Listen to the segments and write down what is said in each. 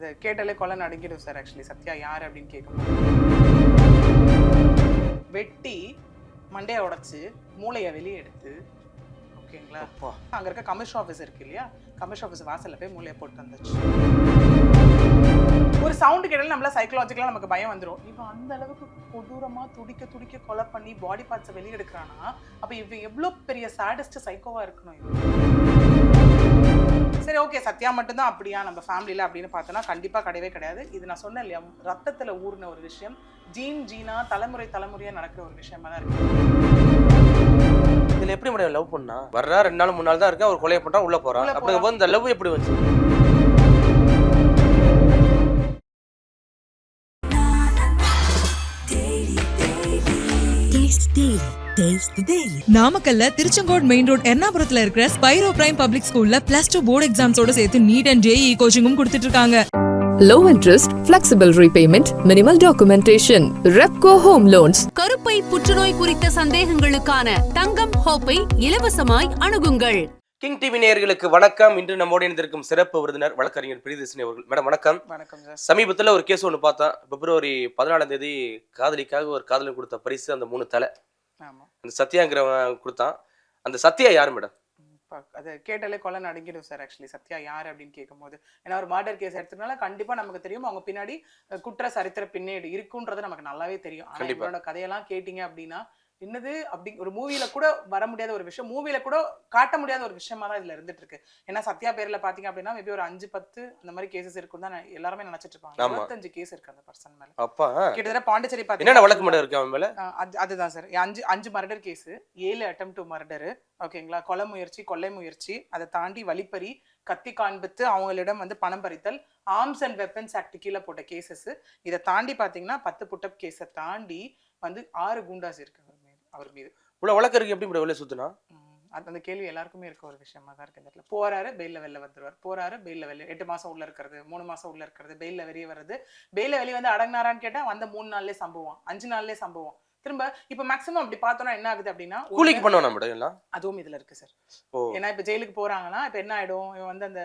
அது கேட்டாலே கொலை நடுங்கிடும் சார் ஆக்சுவலி சத்யா யார் அப்படின்னு கேட்கும்போது. வெட்டி மண்டையை உடைச்சு மூளையை வெளியே எடுத்து ஓகேங்களா? அங்க இருக்க கமிஷன் ஆஃபீஸ் இருக்கு இல்லையா? கமிஷன் ஆஃபீஸ் வாசல்ல போய் மூளையை போட்டு வந்துச்சு ஒரு சவுண்டு கேட்டாலும் நம்மள சைக்கலாஜிக்கலா நமக்கு பயம் வந்துரும். இவன் அந்த அளவுக்கு கொடூரமா துடிக்க துடிக்க கொலை பண்ணி பாடி பார்ட்ஸை வெளியே எடுக்கிறானா? அப்ப இவன் எவ்வளவு பெரிய சாடஸ்ட் சைக்கோவா இருக்கணும் இவன். சரி ஓகே சத்யா மட்டும்தான் அப்படியா? நம்ம ஃபேமிலியில் அப்படின்னு பார்த்தோன்னா கண்டிப்பாக கிடையவே கிடையாது. இது நான் சொன்னேன் இல்லையா ரத்தத்தில் ஊறின ஒரு விஷயம். ஜீன் ஜீனா தலைமுறை தலைமுறையாக நடக்கிற ஒரு விஷயமா தான் இருக்கு. இதுல எப்படி மேடம் லவ் பண்ணா? வர்றா ரெண்டு நாள் மூணு நாள் தான் இருக்கு? அவர் கொலையை பண்றா உள்ள உள்ள அப்படிங்கும்போது இந்த லவ் எப்படி வந்துச்சு? நாமக்கல்ல திருச்செங்கோடு மெயின் ரோட் எர்ணாபுரத்துல இருக்கிற ஸ்பைரோ பிரைம் பப்ளிக் ஸ்கூல்ல பிளஸ் டூ போர்டு எக்ஸாம்ஸோட சேர்த்து நீட் அண்ட் ஜேஇ கோச்சிங்கும் கொடுத்துட்டு இருக்காங்க. Low interest, flexible repayment, minimal documentation. Repco Home Loans. கருப்பை புற்றுநோய் குறித்த சந்தேகங்களுக்கான தங்கம் ஹோப்பை இலவசமாய் அணுகுங்கள். கிங் டிவி நேயர்களுக்கு வணக்கம். இன்று நம்மோடு இணைந்திருக்கும் சிறப்பு விருந்தினர் வழக்கறிஞர் பிரியதர்ஷினி அவர்கள். மேடம் வணக்கம். வணக்கம் சார். சமீபத்துல ஒரு கேஸ் ஒன்று பார்த்தேன். பிப்ரவரி பதினாலாம் தேதி காதலிக்காக ஒரு காதலன் கொடுத்த பரிசு அந்த மூணு தலை. அந்த சத்யாங்கிறவன் கொடுத்தான். அந்த சத்யா யார் மேடம்? அது கேட்டாலே கொலை நடுங்கிடும் சார் ஆக்சுவலி சத்யா யார் அப்படின்னு கேட்கும்போது ஏன்னா ஒரு மர்டர் கேஸ் எடுத்ததுனால கண்டிப்பாக நமக்கு தெரியும். அவங்க பின்னாடி குற்ற சரித்திர பின்னேடு இருக்குன்றது நமக்கு நல்லாவே தெரியும். ஆனால் கண்டிப்பா. இவரோட கதையெல்லாம் கேட்டிங்க அப்படின்னா என்னது? அப்படி ஒரு மூவில கூட வர முடியாத ஒரு விஷயம். மூவில கூட காட்ட முடியாத ஒரு விஷயமா தான் இதுல இருந்துட்டு இருக்கு ஏன்னா சத்யா பேர்ல பாத்தீங்க அப்படின்னா மேபி ஒரு அஞ்சு பத்து அந்த மாதிரி கேசஸ் இருக்கும் தான் எல்லாருமே நினைச்சிட்டு இருப்பாங்க. இருபத்தஞ்சு கேஸ் இருக்கு அந்த பர்சன் மேல. அப்பா. கிட்டத்தட்ட பாண்டிச்சேரி பாத்தீங்கன்னா வழக்கு இருக்கு அவன் மேல? அதுதான் சார் அஞ்சு அஞ்சு மர்டர் கேஸ் ஏழு அட்டம் டு மர்டரு ஓகேங்களா கொலை முயற்சி கொள்ளை முயற்சி அதை தாண்டி வழிப்பறி கத்தி காண்பித்து அவங்களிடம் வந்து பணம் பறித்தல் ஆர்ம்ஸ் அண்ட் வெப்பன்ஸ் ஆக்ட் கீழே போட்ட கேசஸ் இதை தாண்டி பார்த்தீங்கன்னா பத்து புட்டப் கேஸை தாண்டி வந்து ஆறு குண்டாஸ் இருக்கு அவர் மீது. இவ்வளவு வழக்கு இருக்கு எப்படி சுத்தினா? உம், அது அந்த கேள்வி எல்லாருக்குமே இருக்க ஒரு விஷயமா தான் இருக்கு இந்த இடத்துல. போறாரு பெயில்ல வெளில வந்துருவார். போறாரு பெயில்ல வெளில எட்டு மாசம் உள்ள இருக்கிறது மூணு மாசம் உள்ள இருக்கிறது பெயில்ல வெளியே வர்றது. பெயில்ல வெளியே வந்து அடங்கினாரான்னு கேட்டா வந்த மூணு நாள்லயே சம்பவம் அஞ்சு நாள்லயே சம்பவம் திரும்ப இப்ப மேக்ஸிமம் அப்படி பார்த்தோம்னா என்ன ஆகுது அப்படின்னா கூலிக்கு மேடம் எல்லாம்? அதுவும் இதுல இருக்கு சார் ஏன்னா இப்ப ஜெயிலுக்கு போறாங்கன்னா இப்ப என்ன ஆயிடும்? இவன் வந்து அந்த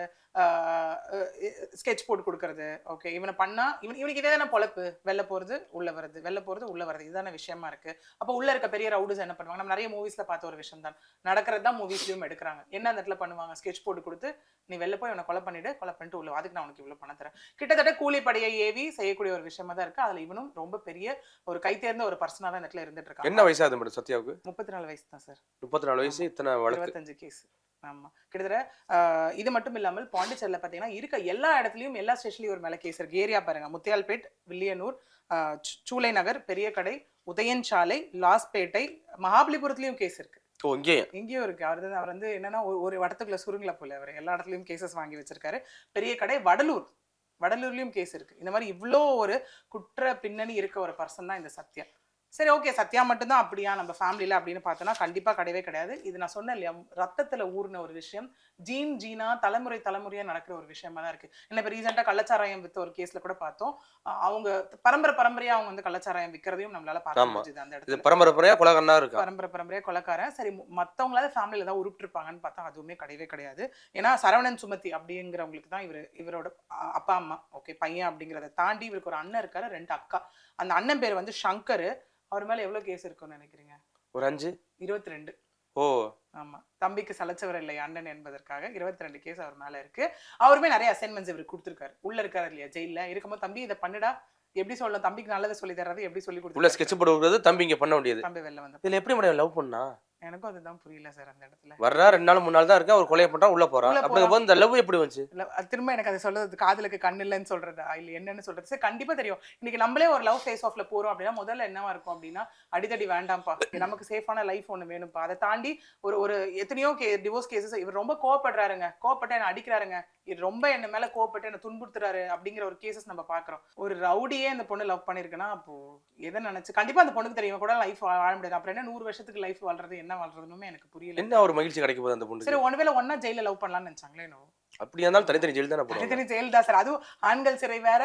ஸ்கெட்ச் போட்டு கொடுக்கறது. ஓகே இவனை பண்ணா இவன் இவனுக்கு இதே தானே பொழப்பு. வெளில போறது உள்ள வருது வெளில போறது உள்ள வருது இதுதானே விஷயமா இருக்கு. அப்ப உள்ள இருக்க பெரிய ரவுடிஸ் என்ன பண்ணுவாங்க? நம்ம நிறைய மூவிஸ்ல பார்த்த ஒரு விஷயம் தான். நடக்கிறது தான் மூவிஸ்லயும் எடுக்கிறாங்க. என்ன அந்த இடத்துல பண்ணுவாங்க? ஸ்கெட்ச் போட்டு கொடுத்து நீ வெளில போய் இவனை கொலை பண்ணிடு கொலை பண்ணிட்டு உள்ள. அதுக்கு நான் உனக்கு இவ்வளவு பணம் தரேன். கிட்டத்தட்ட கூலிப்படையை ஏவி செய்யக்கூடிய ஒரு விஷயமா தான் இருக்கு. அதுல இவனும் ரொம்ப பெரிய ஒரு கை தேர்ந்த ஒரு பர்சனா தான் இந்த இடத்துல இருந்துட்டு என்ன இருக்காங்க வயசாகுது மேடம் சத்யாவுக்கு? முப்பத்தி நாலு வயசு தான் சார். முப்பத்தி நாலு வயசு இத்தனை இருபத்தஞ்சு கேஸ் ஆமா. கிட்டத்தட்ட இது மட்டும் இல்லாமல் பாண்டிச்சேரியில் பார்த்தீங்கன்னா இருக்க எல்லா இடத்துலயும் எல்லா ஸ்டேஷன்லயும் ஒரு மேல கேஸ் இருக்கு. ஏரியா பாருங்க. முத்தியால்பேட் வில்லியனூர் சூளை நகர் பெரிய கடை உதயன் சாலை லாஸ்பேட்டை மகாபலிபுரத்துலயும் கேஸ் இருக்கு. இங்கேயும் இருக்கு. அவர் வந்து அவர் வந்து என்னன்னா ஒரு- ஒரு வட்டத்துக்குள்ள சுருங்கல போல அவர். எல்லா இடத்துலயும் கேசஸ் வாங்கி வச்சிருக்காரு. பெரிய கடை வடலூர். வடலூர்லயும் கேஸ் இருக்கு. இந்த மாதிரி இவ்வளோ ஒரு குற்ற பின்னணி இருக்க ஒரு பர்சன் தான் இந்த சத்யா. சரி ஓகே சத்யா மட்டும்தான் அப்படியா? நம்ம ஃபேமிலியில் அப்படின்னு பார்த்தோன்னா கண்டிப்பாக கிடையவே கிடையாது. இது நான் சொன்னேன் இல்லையா? ரத்தத்தில் ஊறின ஒரு விஷயம் ஜீன் ஜீனா தலைமுறை தலைமுறையாக நடக்கிற ஒரு விஷயமா தான் இருக்கு. என்ன இப்போ ரீசெண்டாக கள்ளச்சாராயம் வித்த ஒரு கேஸில் கூட பார்த்தோம். அவங்க பரம்பரை பரம்பரையாக அவங்க வந்து கள்ளச்சாராயம் விற்கிறதையும் நம்மளால பார்க்க. முடிஞ்சுது அந்த இடத்துல. பரம்பரை பரம்பரையா கொலகண்ணா இருக்கா? பரம்பரை பரம்பரையா கொலைக்காரன் சரி மு- மத்தவங்களாவது ஃபேமிலியில தான் உருப்பிட்டுருப்பாங்கன்னு பார்த்தா அதுவுமே கிடையவே கிடையாது. ஏன்னா சரவணன் சுமதி அப்படிங்கிறவங்களுக்கு தான் இவர் இவரோட அப்பா அம்மா ஓகே பையன் அப்படிங்கிறத தாண்டி இவருக்கு ஒரு அண்ணன் இருக்காரு ரெண்டு அக்கா. அந்த அண்ணன் பேர் வந்து சங்கர். அவர் மேல எவ்வளவு கேஸ் இருக்கும்னு நினைக்கிறீங்க? ஒரு அஞ்சு. இருபத்தி ரெண்டு ஓ. ஆமா. தம்பிக்கு சலைச்சவர் இல்லை அண்ணன் என்பதற்காக இருபத்தி ரெண்டு கேஸ் அவர் மேல இருக்கு. அவருமே நிறைய அசைன்மெண்ட்ஸ் இவர் கொடுத்துருக்காரு. உள்ள இருக்காரு இல்லையா ஜெயில இருக்கும்போது தம்பி இதை பண்ணுடா. எப்படி சொல்லலாம் தம்பிக்கு நல்லதை சொல்லி தர்றது எப்படி சொல்லி உள்ள கொடுத்து ஸ்கெட்ச் போடுறது தம்பி இங்க பண்ண முடியாது தம்பி வெளில வந்து இதுல எப்படி மேடம் லவ் பண்ணா? எனக்கும் அதுதான் புரியல சார் அந்த இடத்துல. வர்றா ரெண்டு நாள் மூணு நாள் தான் இருக்கு அவர் கொலையை பண்றா உள்ள போறான் உள்ள அப்படிங்கும்போது இந்த லவ் எப்படி வந்துச்சு? இல்ல அது திரும்ப எனக்கு அதை சொல்றது காதலுக்கு கண் இல்லைன்னு சொல்றதா? இல்ல என்னன்னு சொல்றது? சரி கண்டிப்பா தெரியும். இன்னைக்கு நம்மளே ஒரு லவ் ஃபேஸ் ஆஃப்ல போறோம் அப்படின்னா முதல்ல என்னவா இருக்கும் அப்படின்னா அடிதடி வேண்டாம்ப்பா. நமக்கு சேஃபான லைஃப் ஒண்ணு வேணும்ப்பா. அதை தாண்டி ஒரு ஒரு எத்தனையோ கே டிவோர்ஸ் கேசஸ் இவர் ரொம்ப கோவப்படுறாருங்க. கோவப்பட்டு என்ன அடிக்கிறாருங்க. இது ரொம்ப என்ன மேல கோவப்பட்டு என்ன துன்புறுத்துறாரு அப்படிங்கிற ஒரு கேசஸ் நம்ம பாக்குறோம் ஒரு ரவுடியே இந்த பொண்ணு லவ் பண்ணிருக்குன்னா அப்போ எதை நினைச்சு கண்டிப்பா அந்த பொண்ணுக்கு தெரியும். கூட லைஃப் வாழ முடியாது. அப்புறம் என்ன நூறு வருஷத்துக்கு லைஃப் வாழ்றது என்ன வாழ்றதுன்னு எனக்கு புரியல. என்ன ஒரு மகிழ்ச்சி கிடைக்க போகுது அந்த சரி பொண்ணு ஒன்வேளை ஒன்னா ஜெயில லவ் பண்ணலாம்னு நினைச்சாங்களே என்னவோ. அப்படியா இருந்தாலும் தனித்தனி ஜெயில் தானே தனித்தனி ஜெயில் தான் சார். அதுவும் ஆண்கள் சிறை வேற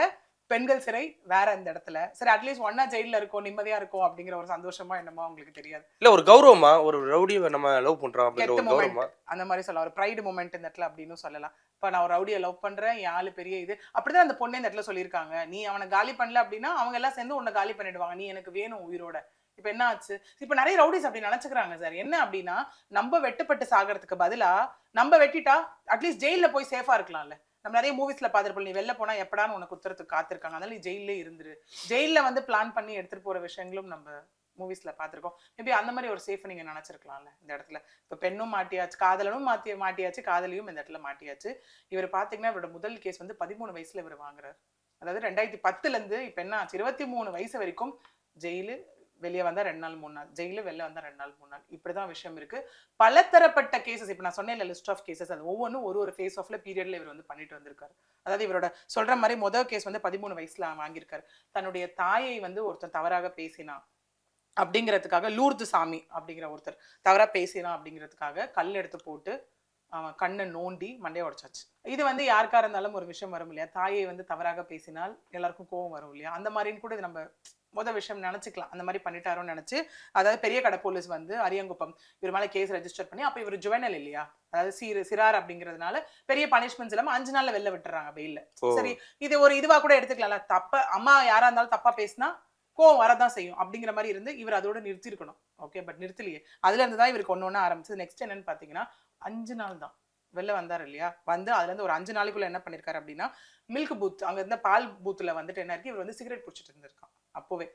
பெண்கள் சிறை வேற இந்த இடத்துல. சரி அட்லீஸ்ட் ஒன்னா ஜெயில்ல இருக்கோம் நிம்மதியா இருக்கும் அப்படிங்கிற ஒரு சந்தோஷமா என்னமோ உங்களுக்கு தெரியாது. இல்ல ஒரு கௌரவமா ஒரு ரவுடியை நம்ம லவ் பண்றோம் அப்படின்ற கெத்து ஒரு கௌரவமா? அந்த மாதிரி சொல்லலாம். ஒரு ப்ரைடு மூமெண்ட் இந்த இடத்துல அப்படின்னு சொல்லலாம். இப்போ நான் ஒரு ரவுடியை லவ் பண்றேன் என் ஆளு பெரிய இது. அப்படிதான் அந்த பொண்ணு இந்த இடத்துல சொல்லியிருக்காங்க. நீ அவனை காலி பண்ணல அப்படின்னா அவங்க எல்லாம் சேர்ந்து உன்னை காலி பண்ணிடுவாங்க. நீ எனக்கு வேணும் உயிரோட. இப்போ என்ன ஆச்சு? இப்போ நிறைய ரவுடிஸ் அப்படி நினைச்சுக்கிறாங்க சார். என்ன அப்படின்னா நம்ம வெட்டுப்பட்டு சாகிறதுக்கு பதிலா நம்ம வெட்டிட்டா அட்லீஸ்ட் ஜெயில்ல போய் சேஃபா இருக்கலாம்ல. நம்ம நிறைய மூவிஸ்ல பார்த்துருப்போம். நீ வெளில போனா எப்படான்னு உனக்கு உத்தரத்துக்கு காத்திருக்காங்க. அதனால நீ ஜெயிலே இருந்துரு. ஜெயில வந்து பிளான் பண்ணி எடுத்துட்டு போற விஷயங்களும் நம்ம மூவிஸ்ல பார்த்துருக்கோம். மேபி அந்த மாதிரி ஒரு சேஃப் நீங்க நினைச்சிருக்கலாம்ல இந்த இடத்துல. இப்போ பெண்ணும் மாட்டியாச்சு காதலனும் மாத்தி மாட்டியாச்சு காதலியும் இந்த இடத்துல மாட்டியாச்சு. இவர் பாத்தீங்கன்னா இவரோட முதல் கேஸ் வந்து பதிமூணு வயசுல இவர் வாங்குறாரு. அதாவது ரெண்டாயிரத்தி பத்துல இருந்து இப்போ என்ன ஆச்சு? இருபத்தி மூணு வயசு வரைக்கும் ஜெயிலு வெளியே வந்தால் ரெண்டு நாள் மூணு நாள் ஜெயிலு வெளில வந்தால் ரெண்டு நாள் மூணு நாள். இப்படி தான் விஷயம் இருக்கு. பலதரப்பட்ட கேசஸ் இப்போ நான் சொன்னேன் லிஸ்ட் ஆஃப் கேசஸ் அது ஒவ்வொன்றும் ஒரு ஒரு ஃபேஸ் ஆஃப்ல பீரியட்ல இவர் வந்து பண்ணிட்டு வந்திருக்காரு. அதாவது இவரோட சொல்ற மாதிரி முதல் கேஸ் வந்து பதிமூணு வயசுல வாங்கியிருக்காரு. தன்னுடைய தாயை வந்து ஒருத்தன் தவறாக பேசினான் அப்படிங்கிறதுக்காக லூர்து சாமி அப்படிங்கிற ஒருத்தர் தவறா பேசினான் அப்படிங்கிறதுக்காக கல் எடுத்து போட்டு அவன் கண்ணை நோண்டி மண்டையை உடச்சாச்சு. இது வந்து யாருக்காக இருந்தாலும் ஒரு விஷயம் வரும் இல்லையா? தாயை வந்து தவறாக பேசினால் எல்லாருக்கும் கோவம் வரும் இல்லையா? அந்த மாதிரின்னு கூட இது நம்ம முத விஷயம் நினைச்சுக்கலாம். அந்த மாதிரி பண்ணிட்டாரோன்னு நினைச்சு அதாவது பெரிய கடை போலீஸ் வந்து அரியங்குப்பம் இவர் மேல கேஸ் ரெஜிஸ்டர் பண்ணி அப்ப இவர் ஜுவனல் இல்லையா? அதாவது சீர் சிறார் அப்படிங்கிறதுனால பெரிய பனிஷ்மெண்ட்ஸ் இல்லாம அஞ்சு நாள்ல வெளில விட்டுறாங்க வெயில்ல ஓ. சரி இது ஒரு இதுவா கூட எடுத்துக்கலாம்ல. தப்ப அம்மா யாரா இருந்தாலும் தப்பா பேசினா கோவம் வரதான் செய்யும். அப்படிங்கிற மாதிரி இருந்து இவர் அதோட நிறுத்திருக்கணும். Okay but நிறுத்தலையே. அதுல இருந்து தான் இவருக்கு ஒன்று ஒன்று ஆரம்பிச்சது. நெக்ஸ்ட் என்னன்னு பாத்தீங்கன்னா அஞ்சு நாள் தான். வெளில வந்தார் இல்லையா? வந்து அதுல இருந்து ஒரு அஞ்சு நாளைக்குள்ள என்ன பண்ணிருக்காரு அப்படின்னா மில்க் பூத் அங்க இருந்த பால் பூத்துல வந்துட்டு என்ன இருக்கு? இவர் வந்து சிகரெட் பிடிச்சிட்டு இருந்திருக்கான். அப்போவே.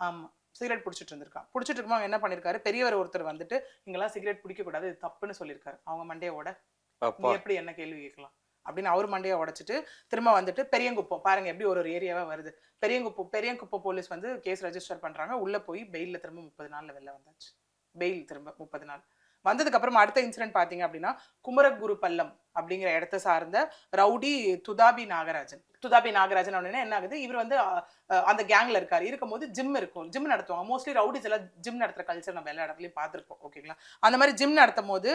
ஆமா. சிகரெட் பிடிச்சிட்டு இருந்திருக்கான். பிடிச்சிட்டு இருக்கும்போது என்ன பண்ணிருக்காரு? பெரியவர் ஒருத்தர் வந்துட்டு இங்கெல்லாம் சிகரெட் பிடிக்க கூடாது இது தப்புன்னு சொல்லியிருக்காரு அவங்க மண்டையோட நீ எப்படி என்ன கேள்வி கேட்கலாம்? அப்படின்னு அவர் மண்டையை உடைச்சிட்டு திரும்ப வந்துட்டு பெரியங்குப்பம் பாருங்க எப்படி ஒரு ஒரு ஏரியாவா வருது. பெரியங்குப்பம் பெரியங்குப்பம் போலீஸ் வந்து கேஸ் ரெஜிஸ்டர் பண்றாங்க. உள்ள போய் பெயில்ல திரும்ப முப்பது நாள்ல வெளில வந்தாச்சு. பெயில் திரும்ப முப்பது நாள். வந்ததுக்கு அப்புறமா அடுத்த இன்சிடென்ட் பாத்தீங்க அப்படின்னா குமரகுரு பல்லம் அப்படிங்கிற இடத்த சார்ந்த ரவுடி துதாபி நாகராஜன். துதாபி நாகராஜன் அப்படின்னா என்ன ஆகுது? இவர் வந்து அந்த கேங்ல இருக்காரு. இருக்கும்போது ஜிம் இருக்கும். ஜிம் நடத்துவாங்க. மோஸ்ட்லி ரவுடிஸ் எல்லாம் ஜிம் நடத்துற கல்ச்சர் நம்ம எல்லா இடத்துலயும் பார்த்துருப்போம். ஓகேங்களா அந்த மாதிரி ஜிம் நடத்தும் போது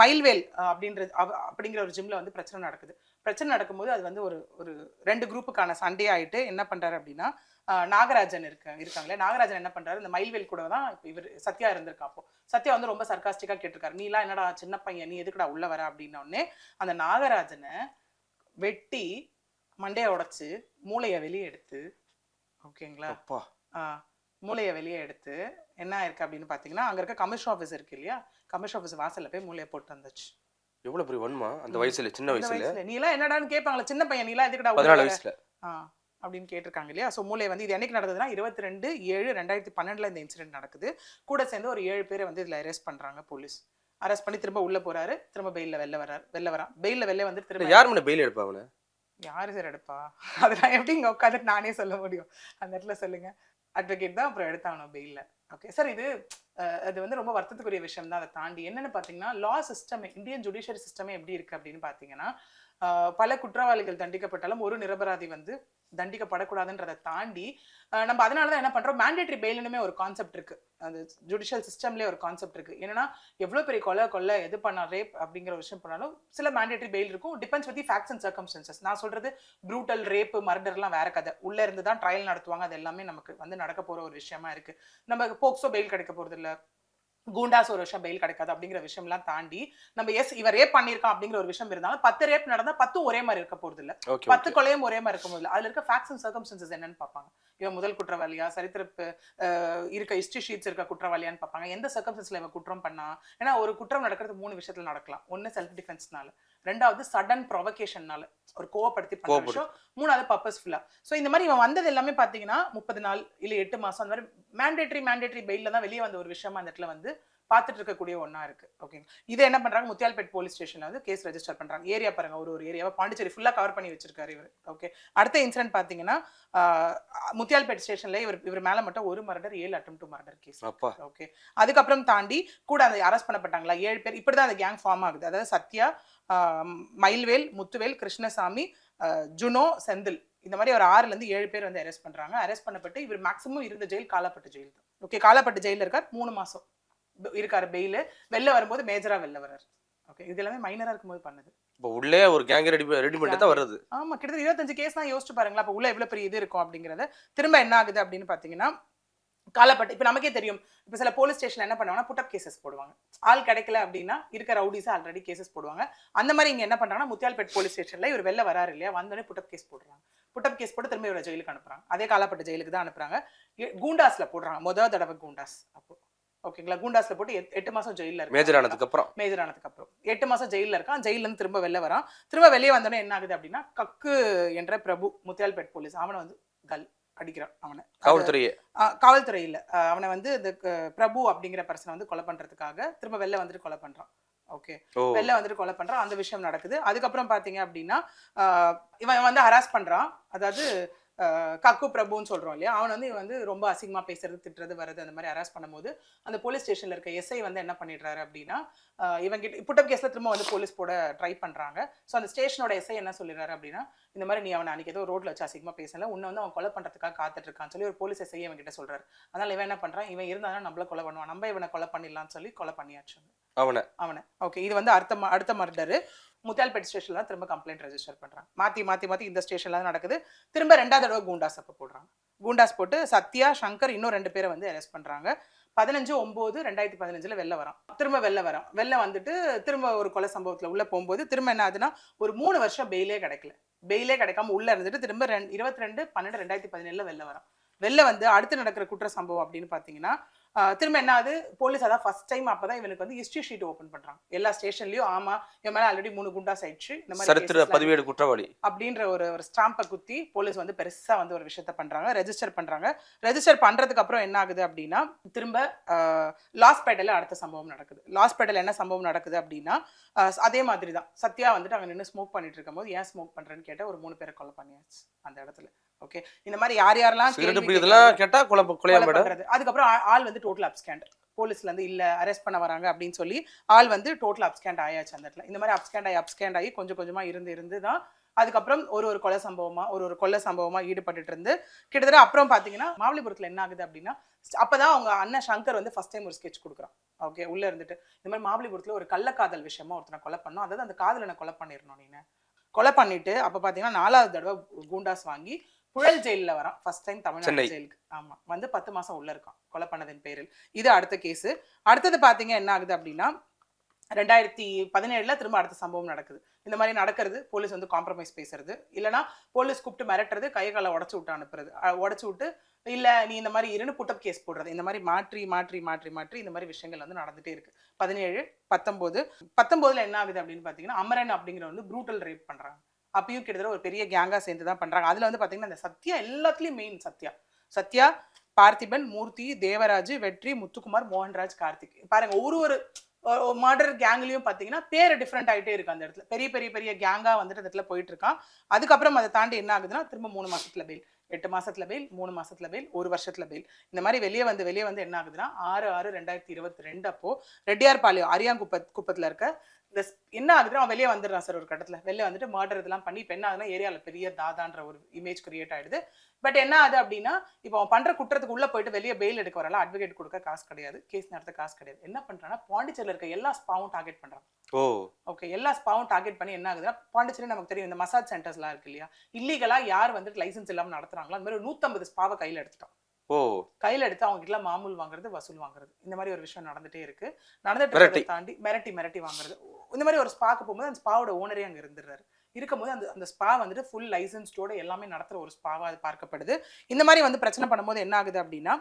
மயில்வேல் அப்படின்றது அப்படிங்கிற ஒரு ஜிம்ல வந்து பிரச்சனை நடக்குது. பிரச்சனை நடக்கும்போது அது வந்து ஒரு ஒரு ரெண்டு குரூப்புக்கான சண்டே ஆயிட்டு என்ன பண்றாரு அப்படின்னா நாகராஜன் இருக்க இருக்காங்களே. நாகராஜன் என்ன பண்றாரு? இந்த மயில்வேல் கூட தான் இப்போ இவர் சத்யா இருந்திருக்கா அப்போ. சத்யா வந்து ரொம்ப சர்க்காஸ்டிக்கா கேட்டிருக்காரு. நீ எல்லாம் என்னடா சின்ன பையன் நீ எதுக்குடா உள்ள வர? அப்படின்ன உடனே அந்த நாகராஜனை வெட்டி மண்டையை உடைச்சு மூளையை வெளியே எடுத்து ஓகேங்களா? ஆஹ் மூளையை வெளியே எடுத்து என்ன ஆயிருக்கு அப்படின்னு பார்த்தீங்கன்னா அங்க இருக்க கமிஷன் ஆஃபீஸ் இருக்கு இல்லையா? கமிஷன் ஆஃபீஸ் வாசல்ல போய் மூளையை போட்டு வந்துச்சு. எவ்வளவு பெரிய வன்மா? அந்த வயசுல சின்ன வயசுல? நீ எல்லாம் என்னடான்னு கேட்பாங்களா சின்ன பையன் நீ எல்லாம் எதுக்குடா பதினாலு? வயசுல. ஆ. அப்படின்னு கேட்டிருக்காங்க இல்லையா? ஸோ மூளை வந்து இது என்னைக்கு நடந்ததுன்னா இருபத்தி ரெண்டு ஏழு ரெண்டாயிரத்தி பன்னெண்டுல இந்த இன்சிடென்ட் நடக்குது. கூட சேர்ந்து ஒரு ஏழு பேரை வந்து இதுல அரெஸ்ட் பண்றாங்க போலீஸ் அரெஸ்ட் பண்ணி திரும்ப உள்ள போறாரு. திரும்ப பெயில்ல வெளில வராரு வெளில வரான். பெயில்ல வெளில வந்து திரும்ப யார் மேல பெயில் எடுப்பா அவனை? யாரு சார் எடுப்பா? அதை நான் எப்படி இங்க உட்காந்துட்டு நானே சொல்ல முடியும். அந்த இடத்துல சொல்லுங்க. அட்வொகேட் தான் அப்புறம் எடுத்தாகணும் பெயில்ல ஓகே சார் இது அது வந்து ரொம்ப வருத்தத்துக்குரிய விஷயம் தான். அதை தாண்டி என்னன்னு பார்த்தீங்கன்னா லா சிஸ்டம் இந்தியன் ஜுடிஷியரி சிஸ்டமே எப்படி இருக்கு அப்படின்னு பார்த்தீங்கன்னா பல குற்றவாளிகள் தண்டிக்கப்பட்டாலும் ஒரு நிரபராதி வந்து தண்டிக்கப்படக்கூடாதுன்றதை தாண்டி நம்ம அதனால தான் என்ன பண்றோம்? மேண்டேட்ரி பெயிலுமே ஒரு கான்செப்ட் இருக்கு. அந்த ஜுடிஷியல் சிஸ்டம்லேயே ஒரு கான்செப்ட் இருக்கு. என்னன்னா எவ்வளோ பெரிய கொலை கொலை எது பண்ணால் ரேப் அப்படிங்கிற விஷயம் பண்ணாலும் சில மேண்டேட்ரி பெயில் இருக்கும். Depends with facts and circumstances நான் சொல்றது ப்ரூட்டல் ரேப்பு மர்டர்லாம் வேற கதை. உள்ள இருந்து தான் ட்ரையல் நடத்துவாங்க. அது எல்லாமே நமக்கு வந்து நடக்க போற ஒரு விஷயமா இருக்கு. நம்ம போக்ஸோ பெயில் கிடைக்க போறது இல்லை கூண்டாஸ் ஒரு விஷயம் பெயில் கிடைக்காது அப்படிங்கிற விஷயம்லாம் தாண்டி நம்ம எஸ் இவர் ரேப் பண்ணியிருக்கான் அப்படிங்கிற ஒரு விஷயம் இருந்தாலும் பத்து ரேப் நடந்தா பத்தும் ஒரே மாதிரி இருக்க போறது இல்ல பத்து கொலையும் ஒரே மாதிரி இருக்கும் போது அதுல இருக்க ஃபேக்ட்ஸ் அண்ட் சர்க்கம்ஸ்டன்சஸ் என்னன்னு பார்ப்பாங்க. இவன் முதல் குற்றவாளியா சரித்திரப்பு இருக்க ஹிஸ்ட்ரி ஷீட்ஸ் இருக்க குற்றவாளியான்னு பார்ப்பாங்க. எந்த சர்க்கம்ஸ்டன்ஸ்ல இவன் குற்றம் பண்ணா? ஏன்னா ஒரு குற்றம் நடக்கிறது மூணு விஷயத்துல நடக்கலாம். ஒன்னு செல்ஃப் டிஃபென்ஸ்னால ரெண்டாவது சடன் ப்ரொவகேஷன்னால ஒரு கோவப்படுத்தி கோவப்படுத்தி. விஷயம். மூணாவது பர்பஸ்ஃபுல்லா ஸோ இந்த மாதிரி இவன் வந்தது எல்லாமே பாத்தீங்கன்னா முப்பது நாள் இல்ல எட்டு மாசம் அந்த மாதிரி மேண்டேட்டரி மேண்டேட்டரி பெயில தான் வெளியே வந்த ஒரு விஷயமா அந்த இடத்துல வந்து பார்த்துட்டு இருக்கக்கூடிய ஒண்ணா இருக்கு. ஓகேங்க இதை என்ன பண்றாங்க? முத்தியால்பேட் போலீஸ் ஸ்டேஷன்ல வந்து கேஸ் ரெஜிஸ்டர் பண்றாங்க. ஏரியா பாருங்க ஒரு ஒரு ஏரியாவை? பாண்டிச்சேரி ஃபுல்லா கவர் பண்ணி வச்சிருக்காரு இவர். ஓகே அடுத்த இன்சிடென்ட் பாத்தீங்கன்னா முத்தியால்பேட் ஸ்டேஷன்ல இவர் இவர் மேல மட்டும் ஒரு மர்டர் ஏழு attempt to murder case okay அதுக்கப்புறம் தாண்டி கூட அந்த அரெஸ்ட் பண்ணப்பட்டாங்களா? ஏழு பேர். இப்படிதான் அந்த கேங் ஃபார்ம் ஆகுது. அதாவது சத்யா மயில்வேல் முத்துவேல் கிருஷ்ணசாமி ஜுனோ செந்தில். இந்த மாதிரி ஒரு ஆறுல இருந்து ஏழு பேர் வந்து அரெஸ்ட் பண்றாங்க. அரெஸ்ட் பண்ணப்பட்டு இவர் மேக்ஸிமம் இருந்த ஜெயில் காலாப்பட்டு ஜெயில் தான். ஓகே காலாப்பட்டு ஜெயில இருக்கார். மூணு மாசம். ப- இருக்காரு பெயிலு வெளில வரும்போது மேஜரா வெளில வர்றாரு. ஓகே இது எல்லாமே மைனரா இருக்கும்போது பண்ணது. இப்போ உள்ளே ஒரு கேங் ரெடி ரெடி பண்ணிட்டு தான் வருது. ஆமா கிட்டத்தட்ட இருபத்தஞ்சு கேஸ் தான் யோசிச்சு பாருங்களேன். அப்போ உள்ள எவ்வளவு பெரிய இது இருக்கும் அப்படிங்கறத. திரும்ப என்ன ஆகுது அப்படின்னு பாத்தீங்கன்னா காலப்பட்டு இப்போ நமக்கே தெரியும். இப்போ சில போலீஸ் ஸ்டேஷன்ல என்ன பண்ணுவாங்கன்னா புட்டப் கேசஸ் போடுவாங்க. ஆள் கிடைக்கல அப்படின்னா இருக்க ரவுடிஸ் ஆல்ரெடி கேசஸ் போடுவாங்க. அந்த மாதிரி இங்க என்ன பண்றாங்கன்னா முத்தியால்பேட் போலீஸ் ஸ்டேஷன்ல இவர் வெளில வராரு இல்லையா வந்தோடனே புட்டப் கேஸ் போடுறாங்க. புட்டப் கேஸ் போட்டு திரும்ப இவரை ஜெயிலுக்கு அனுப்புறாங்க. அதே காலப்பட்டு ஜெயிலுக்கு தான் அனுப்புறாங்க. கூண்டாஸ்ல போடுறாங்க. முதல் தடவை கூண்டாஸ் அப்போ. ஓகேங்களா கூண்டாஸ்ல போட்டு எட்- எட்டு மாசம் ஜெயில இருக்கு மேஜர் ஆனதுக்கு அப்புறம். மேஜர் ஆனதுக்கு அப்புறம். எட்டு மாசம் ஜெயில்ல இருக்கான். ஜெயில்ல இருந்து திரும்ப வெளில வரான். திரும்ப வெளியே வந்தோடனே என்ன ஆகுது அப்படின்னா கக்கு என்ற பிரபு முத்தியால்பேட் போலீஸ் அவனை வந்து கல் அடிக்கிறான் அவனை. காவல்துறையே? காவல்துறை இல்ல. அவனை வந்து இந்த பிரபு அப்படிங்கிற பர்சனை வந்து கொலை பண்றதுக்காக திரும்ப வெளில வந்துட்டு கொலை பண்றான். ஓகே வெளில வந்துட்டு கொலை பண்றான். அந்த விஷயம் நடக்குது. அதுக்கப்புறம் பாத்தீங்க அப்படின்னா இவன் வந்து ஹராஸ் பண்றான். அதாவது கக்கு பிரபுன்னு சொல்றோம் இல்லையா? அவன் வந்து இவன் வந்து ரொம்ப அசிங்கமா பேசுறது திட்டுறது வர்றது அந்த மாதிரி அரெஸ்ட் பண்ணும்போது அந்த போலீஸ் ஸ்டேஷன்ல இருக்க எஸ்ஐ வந்து என்ன பண்ணிடுறாரு அப்படின்னா இவங்கிட்ட இவன் கிட்ட புட்டப் கேஸில் திரும்ப வந்து போலீஸ் போட ட்ரை பண்றாங்க. ஸோ அந்த ஸ்டேஷனோட எஸ்ஐ என்ன சொல்லிடுறாரு அப்படின்னா இந்த மாதிரி நீ அவனை அன்னைக்கு ஏதோ ரோட்டில் வச்சு அசிங்கமா பேசலை உன்னை வந்து அவன் கொலை பண்றதுக்காக காத்துட்ருக்கான்னு சொல்லி ஒரு போலீஸ் எஸ்ஐ இவன் கிட்ட சொல்றாரு. அதனால இவன் என்ன பண்றான்? இவன் இருந்தாலும் நம்மள கொலை பண்ணுவான். நம்ம இவனை கொலை பண்ணிடலாம்னு சொல்லி கொலை பண்ணியாச்சு. அவனை. அவனை. ஓகே இது வந்து அடுத்த ம- அடுத்த மர்டரு. முத்தியால்பேட் ஸ்டேஷன்ல தான் திரும்ப கம்ப்ளைண்ட் ரெஜிஸ்டர் பண்றாங்க. மாத்தி மாத்தி மாத்தி இந்த ஸ்டேஷன்ல தான் நடக்குது. திரும்ப ரெண்டாவது தடவை கூண்டாஸ் அப்போ போடுறாங்க. கூண்டாஸ் போட்டு சத்யா சங்கர் இன்னும் ரெண்டு பேரை வந்து அரெஸ்ட் பண்றாங்க. பதினஞ்சு ஒம்பது ரெண்டாயிரத்தி பதினஞ்சுல வெளில வரோம் திரும்ப வெளில வரோம் வெளில வந்துட்டு திரும்ப ஒரு கொலை சம்பவத்துல உள்ள போகும்போது திரும்ப என்ன ஆகுதுன்னா ஒரு மூணு வருஷம் பெயிலே கிடைக்கல. பெயிலே கிடைக்காம உள்ள இருந்துட்டு திரும்ப ரெண்டு இருபத்தி ரெண்டு பன்னெண்டு ரெண்டாயிரத்தி பதினேழுல வெளில வரோம் வெளில வந்து அடுத்து நடக்கிற குற்ற சம்பவம் அப்படின்னு பாத்தீங்கன்னா திரும்ப என்ன ஆகுது? போலீஸ் அதான் ஃபர்ஸ்ட் டைம் அப்பதான் இவனுக்கு வந்து ஹிஸ்ட்ரி ஷீட் ஓபன் பண்றாங்க எல்லா ஸ்டேஷன்லயும் ஆமா இவன் மேல ஆல்ரெடி மூணு குண்டாஸ் ஆயிடுச்சு இந்த மாதிரி சரித்திர பதிவேடு குற்றவாளி. அப்படின்ற ஒரு ஒரு ஸ்டாம்பை குத்தி போலீஸ் வந்து பெருசா வந்து ஒரு விஷயத்த பண்றாங்க ரெஜிஸ்டர் பண்றாங்க. ரெஜிஸ்டர் பண்றதுக்கு அப்புறம் என்ன ஆகுது அப்படின்னா திரும்ப லாஸ்பேட்டையில அடுத்த சம்பவம் நடக்குது. லாஸ்பேட்டையில என்ன சம்பவம் நடக்குது அப்படின்னா அதே மாதிரி தான் சத்யா வந்துட்டு அங்க நின்று ஸ்மோக் பண்ணிட்டு இருக்கும்போது ஏன் ஸ்மோக் பண்றேன்னு கேட்ட ஒரு மூணு பேரை கொலை பண்ணியாச்சு அந்த இடத்துல. ஓகே இந்த மாதிரி யார் யாரெல்லாம் கேள்வி பிடிக்கிறதுலாம் கேட்டா கொலை கொலையா கொலை மேடம். அதுக்கப்புறம் ஆள் வந்து டோட்டல் அப்ஸ்கேண்ட் போலீஸ்ல இருந்து இல்ல அரெஸ்ட் பண்ண வராங்க அப்படின்னு சொல்லி ஆள் வந்து டோட்டல் அப்ஸ்கேண்ட் ஆயாச்சு அந்த இடத்துல. இந்த மாதிரி அப்ஸ்கேண்ட் ஆகி அப்ஸ்கேண்ட் ஆகி கொஞ்சம் கொஞ்சமா இருந்து இருந்து தான் அதுக்கப்புறம் ஒரு ஒரு கொலை சம்பவமா ஒரு ஒரு கொலை சம்பவமா ஈடுபட்டுட்டு இருந்து கிட்டத்தட்ட அப்புறம் பாத்தீங்கன்னா மாவலிபுரத்துல என்ன ஆகுது அப்படின்னா அப்பதான் அவங்க அண்ணன் சங்கர் வந்து ஃபர்ஸ்ட் டைம் ஒரு ஸ்கெட்ச் கொடுக்குறான். ஓகே உள்ள இருந்துட்டு. இந்த மாதிரி மாவலிபுரத்துல ஒரு கள்ளக்காதல் விஷயமா ஒருத்தனை கொலை பண்ணோம். அதாவது அந்த காதலனை கொலை பண்ணிடணும் நீங்க கொலை பண்ணிட்டு அப்ப பாத்தீங்கன்னா நாலாவது தடவை கூண்டாஸ் வாங்கி புழல் ஜெயில்ல வரான். First time. தமிழ்நாடு ஜெயிலுக்கு. ஆமா. வந்து பத்து மாசம் உள்ள இருக்கான். கொலை பண்ணதின் பேரில். இது அடுத்த கேஸ் அடுத்தது பாத்தீங்க என்ன ஆகுது அப்படின்னா ரெண்டாயிரத்தி பதினேழுல திரும்ப அடுத்த சம்பவம் நடக்குது. இந்த மாதிரி நடக்கிறது போலீஸ் வந்து காம்ப்ரமைஸ் பேசுறது. இல்லனா போலீஸ் கூப்பிட்டு மிரட்டுறது கை காலை உடச்சு விட்டு அனுப்புறது. உடைச்சு விட்டு இல்ல நீ இந்த மாதிரி இருன்னு புட்டப் கேஸ் போடுறது. இந்த மாதிரி மாற்றி மாற்றி மாற்றி மாற்றி இந்த மாதிரி விஷயங்கள் வந்து நடந்துட்டே இருக்கு. பதினேழு பத்தொன்பது பத்தொன்பதுல என்ன ஆகுது அப்படின்னு பாத்தீங்கன்னா அமரன் அப்படிங்கிற வந்து ப்ரூட்டல் ரேப் பண்றாங்க. அப்பயும் கிட்டத்தட்ட ஒரு பெரிய கேங்கா சேர்ந்து தான் பண்றாங்க. அதுல வந்து பாத்தீங்கன்னா அந்த சத்யா எல்லாத்துலயும் மெயின் சத்யா. சத்யா பார்த்திபன் மூர்த்தி தேவராஜ் வெற்றி முத்துக்குமார் மோகன்ராஜ் கார்த்திக். பாருங்க ஒரு ஒரு மர்டர் கேங்லயும் பாத்தீங்கன்னா பேர் டிஃப்ரெண்ட் ஆயிட்டே இருக்கு அந்த இடத்துல. பெரிய பெரிய பெரிய கேங்கா வந்துட்டு அந்த இடத்துல போயிட்டு இருக்கான். அதுக்கப்புறம் அதை தாண்டி என்ன ஆகுதுன்னா திரும்ப மூணு மாசத்துல பெயில் எட்டு மாசத்துல பெயில் மூணு மாசத்துல பெயில் ஒரு வருஷத்துல பெயில் இந்த மாதிரி வெளியே வந்து வெளியே வந்து என்ன ஆகுதுன்னா ஆறு ஆறு ரெண்டாயிரத்தி இருபத்தி ரெண்டு அப்போ ரெட்டியார்பாளையம் அரியாங்குப்ப குப்பத்துல இருக்க இந்த என்ன ஆகுதுன்னா அவன் வெளியே வந்துடுறான் சார் ஒரு கட்டத்துல. வெளியே வந்துட்டு மர்டர் இதெல்லாம் பண்ணி இப்போ என்ன ஆகுதுன்னா ஏரியால பெரிய தாதான்ற ஒரு இமேஜ் கிரியேட் ஆயிடுது. பட் என்ன ஆகுது அப்படின்னா இப்போ அவன் பண்ற குற்றத்துக்கு உள்ள போயிட்டு வெளியே பெயில் எடுக்க வரல அட்வொகேட் கொடுக்க காசு கிடையாது கேஸ் நடத்த காசு கிடையாது. என்ன பண்றான்னா பாண்டிச்சேரியில் இருக்க எல்லா ஸ்பாவும் டார்கெட் பண்றான். ஓ. ஓகே எல்லா ஸ்பாவும் டார்கெட் பண்ணி என்ன ஆகுதுன்னா பாண்டிச்சேரி நமக்கு தெரியும் இந்த மசாஜ் சென்டர்ஸ்லாம் இருக்கு இல்லையா? இல்லீகலா யார் வந்துட்டு லைசன்ஸ் இல்லாம நடத்துறாங்களோ அந்த மாதிரி ஒரு நூத்தம்பது ஸ்பாவை கையில எடுத்துட்டான். ஓ. கையில எடுத்து அவங்க கிட்ட மாமூல் வாங்குறது வசூல் வாங்குறது. இந்த மாதிரி ஒரு விஷயம் நடந்துட்டே இருக்கு. நடந்துட்டு தாண்டி மிரட்டி மிரட்டி வாங்குறது. இந்த மாதிரி ஒரு ஸ்பாக்கு போகும்போது அந்த ஸ்பாவோட ஓனரே அங்கே இருந்துடுறாரு. இருக்கும்போது அந்த அந்த ஸ்பா வந்துட்டு ஃபுல் லைசன்ஸ்டோட எல்லாமே நடத்துகிற ஒரு ஸ்பாவாக அது பார்க்கப்படுது. இந்த மாதிரி வந்து பிரச்சனை பண்ணும்போது என்ன ஆகுது அப்படின்னா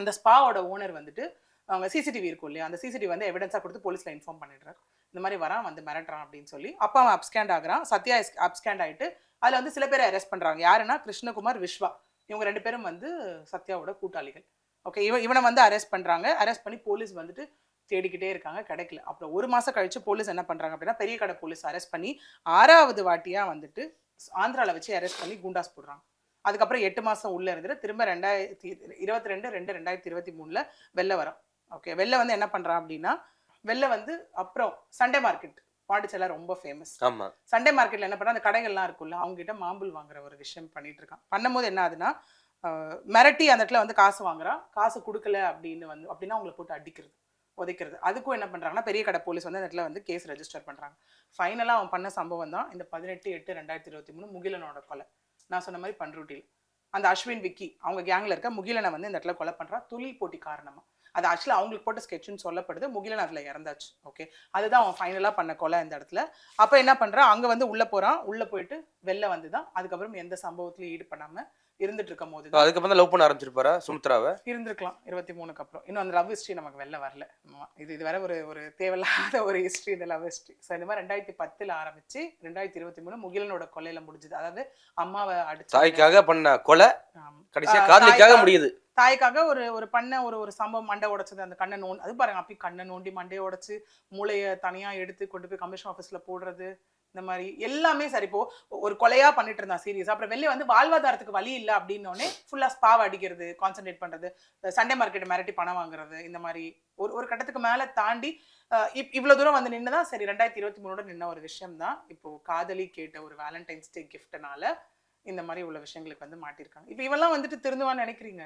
அந்த ஸ்பாவோட ஓனர் வந்துட்டு அவங்க சிசிடிவி இருக்கும் இல்லையா அந்த சிசிடிவி வந்து எவிடன்ஸாக கொடுத்து போலீஸில் இன்ஃபார்ம் பண்ணிடுறாரு. இந்த மாதிரி வரான் வந்து மிரட்டுறான் அப்படின்னு சொல்லி. அப்பா அவன் அப்ஸ்கேண்ட் ஆகுறான். சத்யா அப்ஸ்கேண்ட் ஆயிட்டு அதில் வந்து சில பேரை அரெஸ்ட் பண்ணுறாங்க யாருன்னா கிருஷ்ணகுமார் விஸ்வா இவங்க ரெண்டு பேரும் வந்து சத்யாவோட கூட்டாளிகள். ஓகே இவன் இவனை வந்து அரெஸ்ட் பண்ணுறாங்க அரெஸ்ட் பண்ணி போலீஸ் வந்துட்டு தேடிக்கிட்டே இருக்காங்க கிடைக்கல. அப்புறம் ஒரு மாசம் கழிச்சு போலீஸ் என்ன பண்றாங்க அப்படின்னா பெரிய கடை போலீஸ் அரெஸ்ட் பண்ணி ஆறாவது வாட்டியா வந்துட்டு ஆந்திரால வச்சு அரெஸ்ட் பண்ணி குண்டாஸ் போடுறாங்க. அதுக்கப்புறம் எட்டு மாசம் உள்ள இருந்துட்டு திரும்ப ரெண்டாயிரத்தி இருபத்தி ரெண்டு ரெண்டு ரெண்டாயிரத்தி இருபத்தி மூணுல வெளில வரோம். ஓகே வெளில வந்து என்ன பண்றான் அப்படின்னா வெளில வந்து அப்புறம் சண்டே மார்க்கெட் பாண்டிச்சேரியில ரொம்ப ஃபேமஸ் சண்டே மார்க்கெட்ல என்ன பண்ணா அந்த கடைகள்லாம் இருக்குல்ல அவங்க கிட்ட மாம்புல் வாங்குற ஒரு விஷயம் பண்ணிட்டு இருக்கான். பண்ணும்போது என்ன ஆகுதுன்னா மிரட்டி அந்த இடத்துல வந்து காசு வாங்குறான். காசு கொடுக்கல அப்படின்னு வந்து அப்படின்னா அவங்கள போட்டு அடிக்கிறது. உதைக்கிறது அதுக்கும் என்ன பண்ணுறாங்கன்னா பெரிய கடை போலீஸ் வந்து அந்த இடத்துல வந்து கேஸ் ரெஜிஸ்டர் பண்ணுறாங்க ஃபைனலாக அவன் பண்ண சம்பவம் தான் இந்த பதினெட்டு எட்டு ரெண்டாயிரத்தி இருபத்தி மூணு முகிலனோட கொலை. நான் சொன்ன மாதிரி பண்ருட்டியில் அந்த அஸ்வின் விக்கி அவங்க கேங்கில் இருக்க முகிலனை வந்து இந்த இடத்துல கொலை பண்ணுறா தொழில் போட்டி காரணமாக அது ஆக்சுவலாக அவங்களுக்கு போட்ட ஸ்கெட்சுன்னு சொல்லப்படுது. முகிலன் அதில் இறந்தாச்சு. ஓகே அதுதான் அவன் ஃபைனலாக பண்ண கொலை இந்த இடத்துல. அப்போ என்ன பண்ணுறான் அங்கே வந்து உள்ளே போகிறான் உள்ளே போயிட்டு வெளில வந்து தான் அதுக்கப்புறம் எந்த சம்பவத்திலையும் ஈடுபடாமல் இருந்துட்டு இருக்கும் போது அதுக்கப்புறம் லவ் பண்ண ஆரம்பிச்சிருப்பாரா சுமித்ராவை? இருந்திருக்கலாம் இருபத்தி மூணுக்கு அப்புறம். இன்னும் அந்த லவ் ஹிஸ்ட்ரி நமக்கு வெளில வரல. இது இது வேற ஒரு ஒரு தேவையில்லாத ஒரு ஹிஸ்ட்ரி இந்த லவ் ஹிஸ்ட்ரி ஸோ இந்த மாதிரி ரெண்டாயிரத்தி பத்தில் ஆரம்பிச்சு ரெண்டாயிரத்தி இருபத்தி மூணு முகிலனோட கொலையில முடிஞ்சுது. அதாவது அம்மாவை அடிச்சு தாய்க்காக பண்ண கொலை ஆமா. கடைசியா ஆஹ் காதலிக்காக முடியுது. தாய்க்காக ஒரு ஒரு பண்ண ஒரு ஒரு சம்பவம் மண்டை உடைச்சது. அந்த கண்ணை நோண்டி அது பாருங்க அப்படி கண்ணை நோண்டி மண்டையை உடைச்சு மூளையை தனியா எடுத்து கொண்டு போய் கமிஷன் ஆஃபீஸ்ல போடுறது. இந்த மாதிரி எல்லாமே சரி. இப்போ ஒரு கொலையா பண்ணிட்டு இருந்தான் சீரியஸ் அப்புறம் வெளியே வந்து வாழ்வாதாரத்துக்கு வழி இல்லை அப்படின்னோடனே ஃபுல்லா ஸ்பாவ் அடிக்கிறது கான்சென்ட்ரேட் பண்றது சண்டே மார்க்கெட் மிரட்டி பணம் வாங்குறது இந்த மாதிரி ஒரு ஒரு கட்டத்துக்கு மேல தாண்டி இவ்வளவு தூரம் வந்து நின்னுதான் சரி ரெண்டாயிரத்தி இருபத்தி மூணோட நின்ன ஒரு விஷயம் தான் இப்போ காதலி கேட்ட ஒரு வேலண்டைன்ஸ் டே கிஃப்ட்னால இந்த மாதிரி உள்ள விஷயங்களுக்கு வந்து மாட்டிருக்காங்க. இப்போ இவெல்லாம் வந்துட்டு திருந்துவான்னு நினைக்கிறீங்க?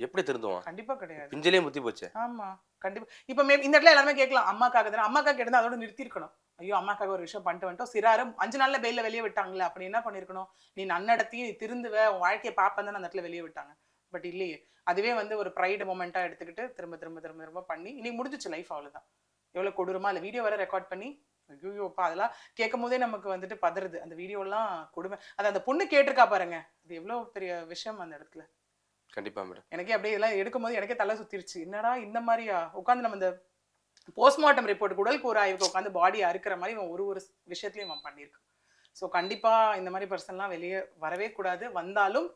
எப்படி திருந்துவான்? கண்டிப்பா கிடையாது. பிஞ்சிலே முத்தி போச்சு. ஆமா கண்டிப்பா. இப்ப இந்த இடத்துல எல்லாருமே கேட்கலாம் அம்மாக்காக தானே? அம்மாக்காக இருந்தா அதோட நிறுத்திருக்கணும் ஐயோ அம்மாக்காக ஒரு விஷயம் பண்ணிட்டு வந்துட்டோம். சிறாரு அஞ்சு நாள்ல பெயில வெளியே விட்டாங்களே அப்படி என்ன பண்ணிருக்கணும்? நீ நன்னடத்தி நீ திருந்துவ உன் வாழ்க்கையை பாப்பேன் தானே அந்த இடத்துல வெளியே விட்டாங்க. பட் இல்லையே. அதுவே வந்து ஒரு ப்ரைடு மொமெண்டா எடுத்துக்கிட்டு திரும்ப திரும்ப திரும்ப திரும்ப பண்ணி இன்னைக்கு முடிஞ்சிச்சு லைஃப் அவ்வளவுதான். எவ்வளவு கொடூரமா அந்த வீடியோ வேற ரெக்கார்ட் பண்ணி ஐயோப்பா அதெல்லாம் கேட்கும் போதே நமக்கு வந்துட்டு பதறுது. அந்த வீடியோலாம் கொடுமை. அது அந்த பொண்ணு கேட்டிருக்கா பாருங்க. அது எவ்வளவு பெரிய விஷயம் அந்த இடத்துல. கண்டிப்பா மேடம் எனக்கே அப்படியே இதெல்லாம் எடுக்கும்போது எனக்கே தலை சுத்திருச்சு. என்னடா இந்த மாதிரியா? உட்காந்து நம்ம இந்த போஸ்ட்மார்ட்டம் ரிப்போர்ட் உடல் கூறு ஆய்வுக்கு உட்காந்து பாடி அறுக்கிற மாதிரி இவன் ஒரு ஒரு விஷயத்துலையும் அவன் பண்ணியிருக்கான். ஸோ கண்டிப்பா இந்த மாதிரி பர்சன்லாம் வெளியே வரவே கூடாது. வந்தாலும்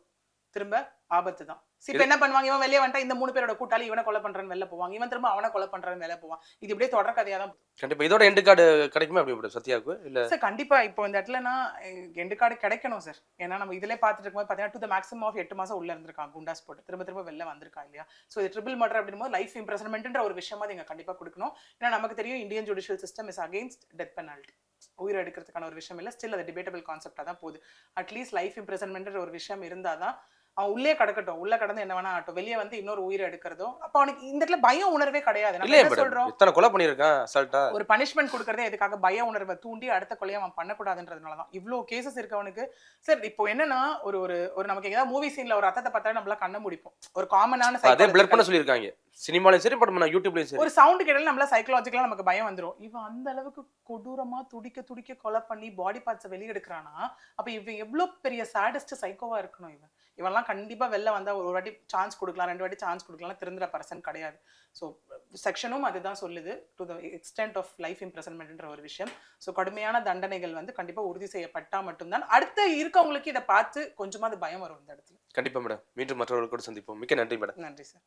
திரும்ப ஆபத்து தான் இப்போ என்ன பண்ணுவாங்க? இவன் வெளியே வந்துட்டா இந்த மூணு பேரோட கூட்டாளி இவனை கொலை பண்றான்னு வெளில போவாங்க. இவன் திரும்ப அவனை கொலை பண்றான்னு வெளில போவான். இது இப்படியே தொடர் கதையா தான் கண்டிப்பா. இதோட எண்டு கார்டு கிடைக்குமா அப்படி சத்யாவுக்கு? இல்ல சார் கண்டிப்பா. இப்போ இந்த இடத்துலனா எண்டு கார்டு கிடைக்கணும் சார் ஏன்னா நம்ம இதிலே பார்த்துட்டு இருக்கும்போது பார்த்தீங்கன்னா டு த மேக்ஸிமம் ஆஃப் எட்டு மாசம் உள்ள இருந்திருக்கான் குண்டாஸ் போட்டு. திரும்ப திரும்ப வெளில வந்திருக்கான் இல்லையா? ஸோ இது ட்ரிபிள் மர்டர் அப்படிங்கும்போது லைஃப் இம்ப்ரெசன்மெண்ட்ன்ற ஒரு விஷயமா நீங்க கண்டிப்பா கொடுக்கணும். ஏன்னா நமக்கு தெரியும் Indian judicial system is against death penalty உயிர் எடுக்கிறதுக்கான ஒரு விஷயம் இல்லை. ஸ்டில் அது டிபேட்டபிள் கான்செப்டாக தான் போகுது. அட்லீஸ்ட் லைஃப் இம்ப்ரெசன்மெண்ட்ன்ற ஒரு விஷயம் இருந்தால் தான் அவன் உள்ளே கடக்கட்டும். உள்ள கடந்து என்ன வேணா ஆகட்டும். வெளியே வந்து இன்னொரு உயிர் எடுக்கிறதோ அப்போ அவனுக்கு இந்த இடத்துல பயம் உணர்வே கிடையாது. நம்ம என்ன சொல்றோம்? இத்தனை கொலை ஒரு பனிஷ்மெண்ட் கொடுக்கறதே எதுக்காக? பய உணர்வை தூண்டி அடுத்த கொலையை அவன் பண்ணக்கூடாதுன்றதுனால தான். இவ்வளோ கேசஸ் இருக்கவனுக்கு சார் இப்போ என்னன்னா ஒரு ஒரு ஒரு நமக்கு ஏதாவது மூவி சீன்ல ஒரு ரத்தத்தை பார்த்தா நம்மள கண்ண முடிப்போம். ஒரு காமனான அதே பிளர் பண்ண சொல்லியிருக்காங்க. சினிமாலையும் சரி பட் நான் யூடியூப்லயும் சரி. ஒரு சவுண்ட் கேட்டாலும் நம்மள சைக்கலாஜிக்கலா நமக்கு பயம் வந்துரும். இவன் அந்த அளவுக்கு கொடூரமா துடிக்க துடிக்க கொலை பண்ணி பாடி பார்ட்ஸை வெளியெடுக்கிறானா? அப்ப இவன் எவ்வளவு பெரிய சாடஸ்ட் சைக்கோவா இருக்கணும் இவன். இவன்லாம் கண்டிப்பா வெளில வந்தா ஒரு வாட்டி சான்ஸ் கொடுக்கலாம் ரெண்டு வாட்டி சான்ஸ் கொடுக்கலாம் திருந்துற பர்சன் கிடையாது. ஸோ செக்ஷனும் அதுதான் சொல்லுது. To the extent of life இம்ப்ரெசன்மெண்ட்ன்ற ஒரு விஷயம். ஸோ கடுமையான தண்டனைகள் வந்து கண்டிப்பா உறுதி செய்யப்பட்டா மட்டும்தான். அடுத்த இருக்கவங்களுக்கு இதை பார்த்து கொஞ்சமாவது பயம் வரும் இந்த இடத்துல. கண்டிப்பா மேடம். மீண்டும் மற்றவர்கள் கூட சந்திப்போம். மிக்க நன்றி மேடம். நன்றி சார்